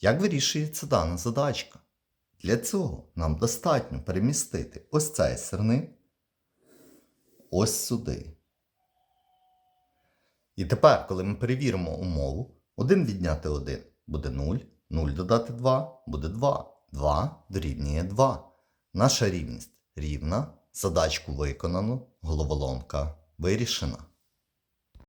Як вирішується дана задачка? Для цього нам достатньо перемістити ось цей сирник ось сюди. І тепер, коли ми перевіримо умову, 1 відняти 1 буде 0, 0 додати 2 буде 2. 2 дорівнює 2. Наша рівність рівна, задачку виконано, головоломка вирішена.